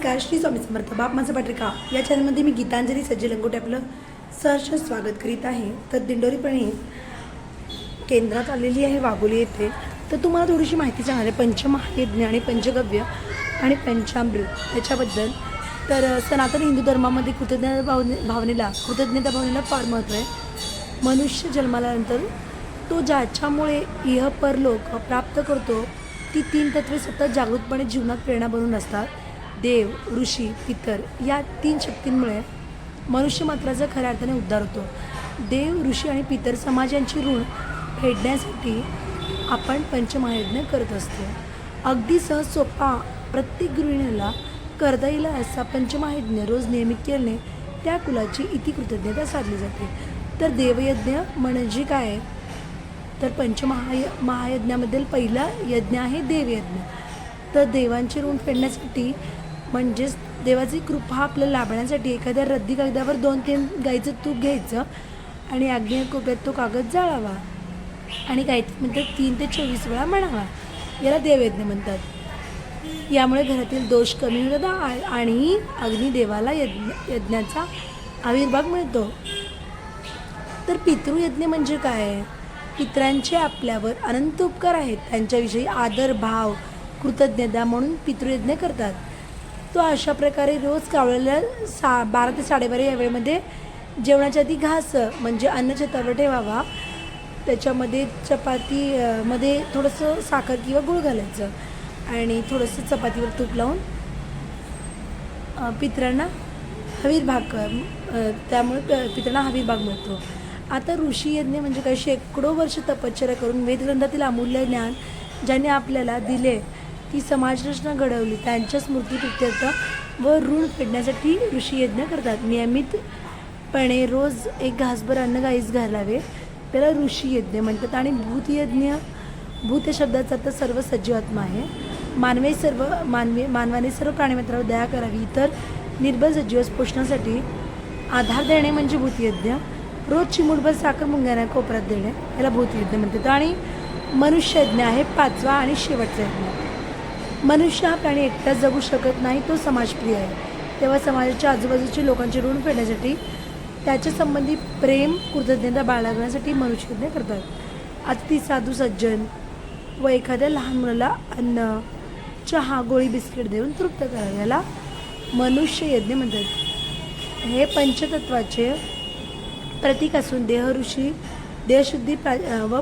नमस्कार श्री स्वामी समर्थ बाप माझा पत्रिका या चॅनलमध्ये मी गीतांजली सज्ज लंगोटे आपलं सहर्ष स्वागत करीत आहे. तर दिंडोरीपणे केंद्रात आलेली आहे वाघोली येथे. तर तुम्हाला थोडीशी माहिती सांगणार आहे पंचमहायज्ञ आणि पंचगव्य आणि पंचामृत याच्याबद्दल तर सनातन हिंदू धर्मामध्ये कृतज्ञता भावने भावनेला कृतज्ञता भावनेला फार महत्त्व आहे. मनुष्य जन्माल्यानंतर तो ज्याच्यामुळे इह परलोक प्राप्त करतो ती तीन तत्वे सतत जागृतपणे जीवनात प्रेरणा बनून असतात. देव ऋषी पितर या तीन शक्तींमुळे मनुष्य मात्राचा खऱ्या अर्थाने उद्धार होतो. देव ऋषी आणि पितर समाजांची ऋण फेडण्यासाठी आपण पंचमहायज्ञ करत असतो. अगदी सहज सोपा प्रत्येक गृहिणीला करता येईल असा पंचमहायज्ञ रोज नियमित केल्याने त्या कुलाची इति कृतज्ञता साधली जाते. तर देवयज्ञ म्हणजे काय? तर पंचमहाय महायज्ञामधील पहिला यज्ञ आहे देवयज्ञ. तर देवांचे ऋण फेडण्यासाठी म्हणजेच देवाची कृपा आपल्याला लाभण्यासाठी एखाद्या रद्दी कागदावर दोन तीन गाईचं तूप घ्यायचं आणि आग्नेय कोपऱ्यात तो कागद जाळावा. आणि गाय म्हणतात तीन ते चोवीस वेळा म्हणावा. याला देवयज्ञ म्हणतात. यामुळे घरातील दोष कमी होतात आणि अग्निदेवाला यज्ञ यज्ञाचा आविर्भाग मिळतो. तर पितृयज्ञ म्हणजे काय? पित्रांचे आपल्यावर अनंत उपकार आहेत. त्यांच्याविषयी आदर भाव कृतज्ञता म्हणून पितृयज्ञ करतात. तो अशा प्रकारे रोज कावळ्याला सा बारा ते साडेबारा या वेळेमध्ये जेवणाच्या आधी घास म्हणजे अन्न छतावर ठेवावा. त्याच्यामध्ये चपाती मध्ये थोडंसं साखर किंवा गूळ घालायचं. आणि थोडंसं चपातीवर तूप लावून पित्रांना पितरांना हवीर भाग त्यामुळे प- पितरांना हवीर भाग मिळतो. आता ऋषी यज्ञ म्हणजे काय शेकडो वर्ष तपश्चर्या करून वेदग्रंथातील अमूल्य ज्ञान ज्यांनी आपल्याला दिले ती समाजरचना घडवली. त्यांच्या स्मृतीप्रित्यर्थ व ऋण फेडण्यासाठी ऋषी यज्ञ करतात. नियमितपणे रोज एक घासभर अन्न गाईस घालावे. त्याला ऋषी यज्ञ म्हणतात आणि भूतयज्ञ भूत या शब्दाचा तर सर्व सजीवात्मा आहे. मानवी सर्व मानवी मानवाने सर्व प्राणीमित्रावर दया करावी. इतर निर्बल सजीव पोषणासाठी आधार देणे म्हणजे भूतयज्ञ रोज चिमूटभर साखर मुंग्याने कोपऱ्यात देणे याला भूतयज्ञ म्हणतात. आणि मनुष्यज्ञ आहे पाचवा आणि शेवटचा यज्ञ. मनुष्य हा प्राणी एकटाच जगू शकत नाही तो समाजप्रिय आहे. तेव्हा समाजाच्या आजूबाजूची लोकांचे ऋण फेडण्यासाठी त्याच्या संबंधी प्रेम कृतज्ञता बाळगण्यासाठी मनुष्यज्ञ करतात. अति साधू सज्जन व एखाद्या लहान मुलाला अन्न चहा गोळी बिस्किट देऊन तृप्त करायला याला मनुष्य यज्ञ म्हणतात. हे पंचतत्वाचे प्रतीक असून देह ऋषी देहशुद्धी प्रा व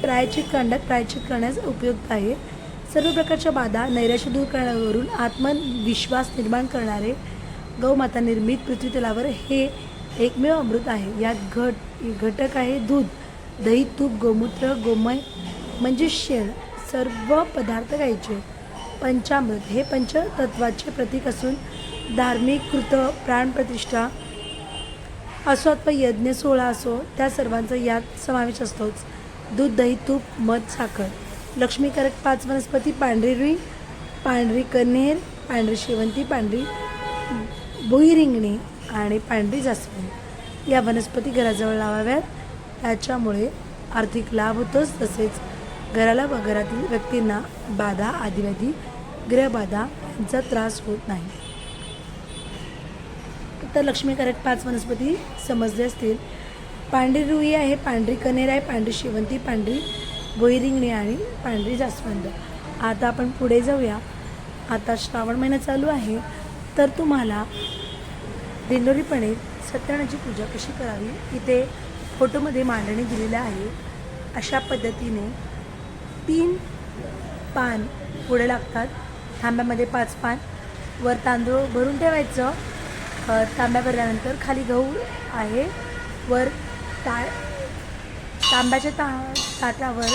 प्रायचित कांडात प्रायचित करण्यास उपयुक्त आहे. सर्व प्रकारच्या बाधा नैराश्य दूर करण्यावरून आत्मविश्वास निर्माण करणारे गौमाता निर्मित पृथ्वीतलावर हे एकमेव अमृत आहे. यात घट घटक आहे दूध दही तूप गोमूत्र गोमय म्हणजे शेण सर्व पदार्थ गायचे पंचामृत हे पंचतत्वाचे प्रतीक असून धार्मिक कृत प्राणप्रतिष्ठा असो अथवा यज्ञ सोहळा असो त्या सर्वांचा यात समावेश असतोच. दूध दही तूप मध साखर. लक्ष्मीकारक पाच वनस्पती पांढरी रुई पांढरी कन्हेर पांढरी शेवंती पांढरी भुईरिंगणी आणि पांढरी जास्वंद. या वनस्पती घराजवळ लावाव्यात. त्याच्यामुळे आर्थिक लाभ होतोच. तसेच घराला व घरातील व्यक्तींना बाधा आदिवादी ग्रहबाधा यांचा त्रास होत नाही. तर लक्ष्मीकारक पाच वनस्पती समजले असतील. पांढरी रुई आहे पांढरी कनेर आहे पांढरी शेवंती पांढरी भुईरिंगणी आणि पांढरी जास्वंद. आता आपण पुढे जाऊया. आता श्रावण महिना चालू आहे तर तुम्हाला दिंडोरीपणे सत्यनारायणाची पूजा कशी करावी? इथे फोटोमध्ये मांडणी दिलेलं आहे. अशा पद्धतीने तीन पान पुढे लागतात. थांब्यामध्ये पाच पान. वर तांदूळ भरून ठेवायचं. तांब्या भरल्यानंतर खाली गहू आहे. वर ता तांब्याच्या ता ताटावर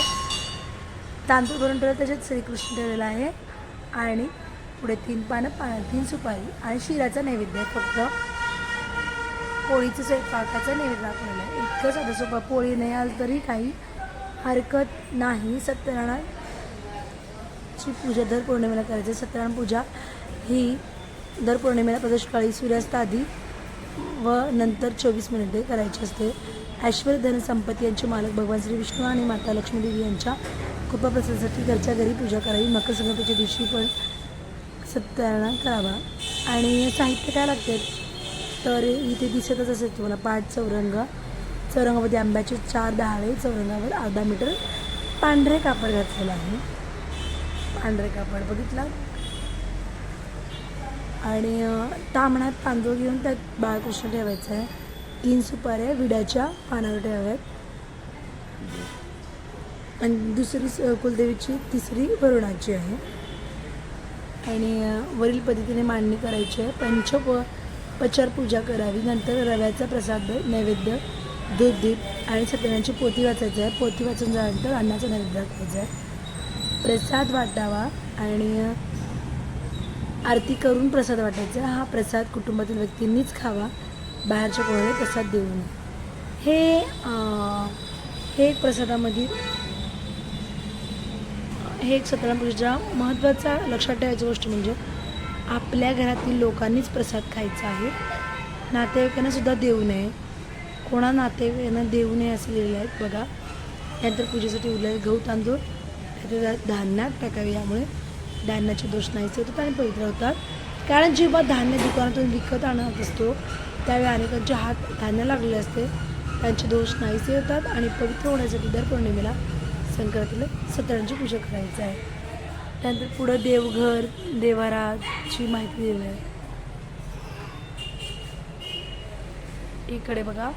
तांदूळ भरून ठेवलं त्याच्यात श्रीकृष्ण ठेवलेला आहे. आणि पुढे तीन पानं पा तीन सुपारी आणि शिराचा नैवेद्य फक्त पोळीचं स्वयंपाकाचं नैवेद्य दाखवलेलं आहे. इतकं साधं सोपं पोळी नाही आलं तरी काही हरकत नाही. सत्यनारायणाची पूजा दर पौर्णिमेला करायची. सत्यनारायण पूजा ही दर पौर्णिमेला प्रदोषकाळी सूर्यास्त आधी व नंतर चोवीस मिनिटे करायची असते. ऐश्वर धन संपत्ती यांचे मालक भगवान श्री विष्णू आणि माता लक्ष्मी देवी यांच्या कृपाप्रसादासाठी घरच्या घरी पूजा करावी. मकर संक्रांतीच्या दिवशी पण सत्यनारायण करावा. आणि साहित्य काय लागते? तर इथे दिसतच असेल तुम्हाला पाठ चौरंग चौरंगामध्ये आंब्याचे चार दहावे चौरंगावर अर्धा मीटर पांढरे कापड घातलेलं आहे. पांढरे कापड बघितला? आणि अं, तांदूळ घेऊन त्यात बाळकृष्ण ठेवायचं आहे. तीन सुपाऱ्या विड्याच्या पानावर ठेवाव्यात. आणि दुसरी स- कुलदेवीची तिसरी वरुणाची आहे. आणि वरील पद्धतीने मांडणी करायची आहे. पंच प पचार पूजा करावी. नंतर रव्याचा प्रसाद नैवेद्य दूध दीप आणि सत्यनारायणची पोती वाचायची आहे. पोती वाचून झाल्यानंतर अन्नाचा नैवेद्य दाखवायचा आहे. प्रसाद वाटावा आणि आरती करून प्रसाद वाटायचा. हा प्रसाद कुटुंबातील व्यक्तींनीच खावा. बाहेरच्या कोणाला प्रसाद देऊ नये हे हे एक प्रसादामध्ये हे एक सत्यनारायण पूजेचा महत्त्वाचा लक्षात ठेवायची गोष्ट म्हणजे आपल्या घरातील लोकांनीच प्रसाद खायचा आहे. नातेवाईकांना सुद्धा देऊ नये. कोणा नातेवाईकांना देऊ नये असं लिहिलं आहे. बघा त्यानंतर पूजेसाठी उरलेले गहू तांदूळ त्याच्या धान्यात टाकावे. यामुळे धान्याचे दोष नाहीसे होतात आणि पवित्र होतात. कारण जेव्हा धान्य दुकानातून विकत आणत असतो त्यावेळी अनेकांचे हात धान्य लागले असते. त्यांचे दोष नाहीसे होतात आणि पवित्र होण्यासाठी दर पौर्णिमेला संक्रांतीला सत्यनारायणची पूजा करायची आहे. त्यानंतर पुढं देवघर देवाराची माहिती दिली आहे इकडे बघा.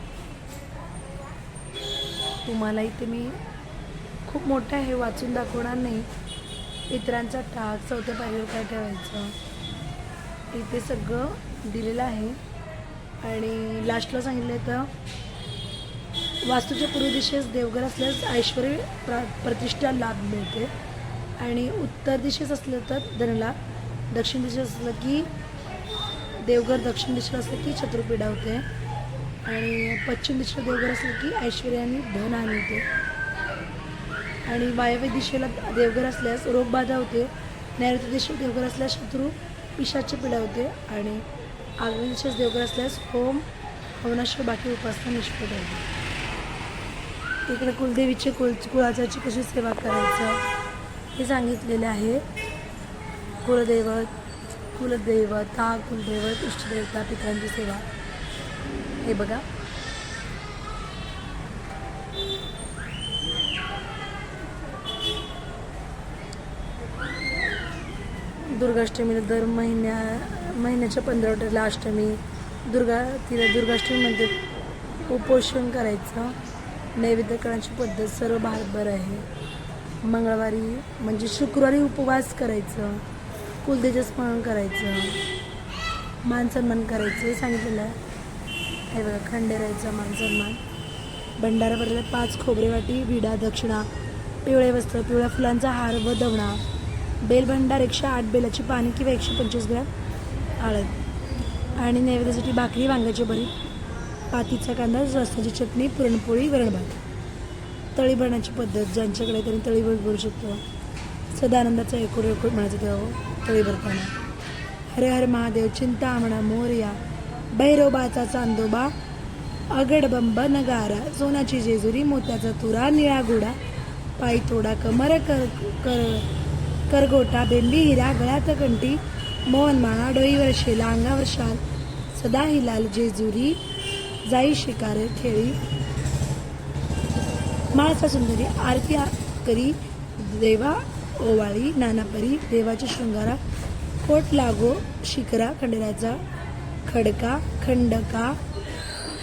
तुम्हाला इथे मी खूप मोठं आहे वाचून दाखवणार नाही. इतरांचा टाक चौथ्या पायरीवर काय ठेवायचं? इथे सगळं दिलेलं आहे. आणि लास्टला सांगितलं तर वास्तूच्या पूर्व दिशेस देवघर असल्यास ऐश्वर प्रतिष्ठा लाभ मिळते. आणि उत्तर दिशेस असलं तर धनलाभ दक्षिण दिशेस असलं की देवघर दक्षिण दिशेला असलं की शत्रुपीडा होते. आणि पश्चिम दिशेला देवघर असलं की ऐश्वर्याने आणि धन हानी होते आणि वायव्य दिशेला देवघर असल्यास रोगबाधा होते. नैऋत्य दिशेला देवघर असल्यास शत्रू पिशाची पीडा होते. आणि आग्नेय देवघर असल्यास होम हवनाशिवाय बाकी उपासना निष्फळ आहे इकडे कुलदेवीचे कुल कुळाचाची कशी सेवा करायचं हे सांगितलेले आहे. कुलदैवत कुलदैवता कुलदैवत इष्टदेवता पित्रांची सेवा. हे बघा. दुर्गाष्टमीला दर महिन्या महिन्याच्या पंधरा तारखेला अष्टमी दुर्गा तिला दुर्गाष्टमीमध्ये उपोषण करायचं. नैवेद्य करण्याची पद्धत सर्व भारतभर आहे. मंगळवारी म्हणजे शुक्रवारी उपवास करायचं. कुलदेचं स्मरण करायचं. मान सन्मान करायचं. हे सांगितलेलं आहे. हे बघा खंडेरायचा मान सन्मान. भंडारा भरलेला पाच खोबरे वाटी विडा दक्षिणा पिवळे वस्त्र पिवळ्या फुलांचा हार व दवणा. बेलभंडार एकशे आठ बेलाची पाणी किंवा एकशे पंचवीस ग्रॅम आळद. आणि नैवेद्यासाठी भाकरी वांग्याची बरी पातीचा कांदा रस्त्याची चटणी पुरणपोळी वरणभात. तळी भरण्याची पद्धत ज्यांच्याकडे त्यांनी तळी भर भरू शकतो. सदानंदाचा एकूण एकूण म्हणायचं तेव्हा तळी भरताना हरे हरे महादेव चिंतामणा मोरया भैरोबाचा चांदोबा अगडबंब नगारा सोनाची जेजुरी मोत्याचा तुरा निळा गुडा पायी थोडा कमर कर कर करगोटा बेंबी हिरा गळ्यात कंठी मोहनमाळा डोईवर शेला अंगावर शाल सदा हिलाल जेजुरी जाई शिकार खेळी. माळसा सुंदरी आरती करी देवा ओवाळी नानापरी देवाच्या शृंगारा कोट लागो शिखरा खंडेराचा खडका खंडका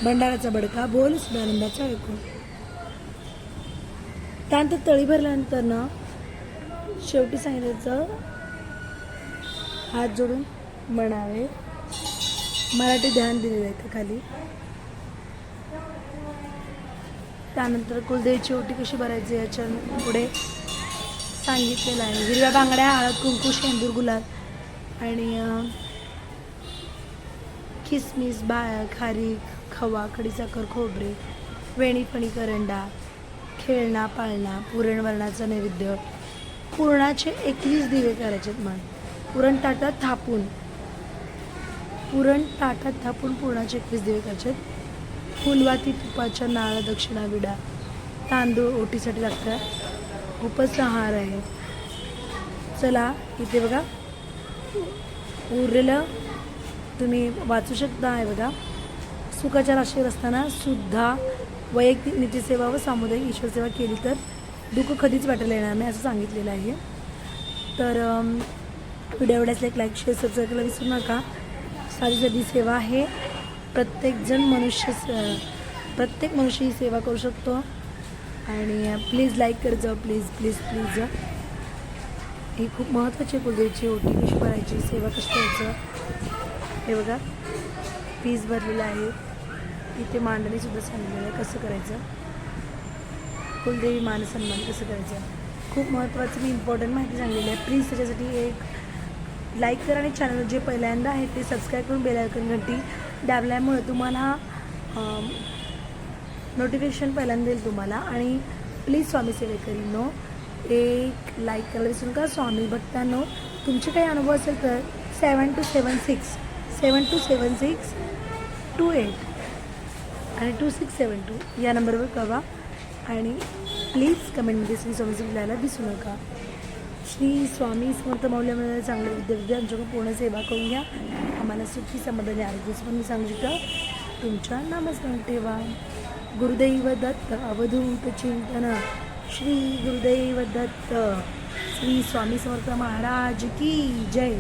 भंडाराचा बडका बोल सदानंदाचा ऐकून. त्यानंतर तळी भरल्यानंतर ना शेवटी सांगितलं हात जोडून म्हणावे. मराठी ध्यान दिलेलं आहे खाली. त्यानंतर कुलदेवीची ओटी कशी भरायची याच्यापुढे सांगितलेलं आहे. हिरव्या बांगड्या हळद कुंकू शेंदूर गुलाब आणि खिसमिस किसमिस बाळ खारी खवा खडीसाखर खोबरे वेणी फणी करंडा खेळणा पाळणा पुरणवरणाचा नैवेद्य पुरणाचे एकवीस दिवे करायचे म्हण पुरण ताटात थापून. पुरण ताटात थापून पुरणाचे एकवीस दिवे करायचे फुलवाती तुपाच्या नाळा दक्षिणा विडा तांदूळ ओटीसाठी लागतात. खूपच हार आहे. चला इथे बघा. उरलेलं तुम्ही वाचू शकता आहे बघा. सुखाच्या राशीवर असताना सुद्धा वैयक्तिक नीतीसेवा व सामुदायिक ईश्वरसेवा केली तर दुःख कधीच वाटायला येणार नाही असं सांगितलेलं आहे. तर व्हिडिओ आवडल्यास एक लाईक शेअर सबस्क्राईब करायला विसरू नका. साधी साधी सेवा आहे. प्रत्येकजण मनुष्य स- प्रत्येक मनुष्य ही सेवा करू शकतो. आणि प्लीज लाईक करत जा प्लीज प्लीज प्लीज ही खूप महत्त्वाची आहे कुलदेवीची ओटी कशी भरायची सेवा कशी करायचं? हे बघा. फीज भरलेलं आहे इथे मांडणीसुद्धा सांगितलेलं आहे कसं करायचं. कुलदेवी मान सन्मान कसं करायचं. खूप महत्त्वाचं मी इम्पॉर्टंट माहिती सांगलेली आहे. प्लीज त्याच्यासाठी एक लाईक करा आणि चॅनल जे पहिल्यांदा आहे ते सबस्क्राईब करून बेलायकन घंटी दाबल्यामुळे तुम्हाला नोटिफिकेशन पहिल्यांदा येईल तुम्हाला. आणि प्लीज स्वामी सेवेकरीनो एक लाईक करायला विसरून का स्वामी भक्तांनो तुमचे काही अनुभव असेल तर seven two seven six seven two seven six two eight आणि टू सिक्स सेवन टू या नंबरवर कळवा. आणि प्लीज कमेंटमध्ये श्री स्वामी लिहायला विसरू नका. श्री स्वामी समर्थ मौल्यामध्ये चांगले विद्यार्थी आमच्याकडून पूर्ण सेवा करून घ्या. आम्हाला सुखी समाधानी आरोग्यच पण मी सांगू शकता. तुमच्या नामस्मरण ठेवा. गुरुदैव दत्त अवधूत चिंतन. श्री गुरुदैव दत्त. श्री स्वामी समर्थ महाराज की जय.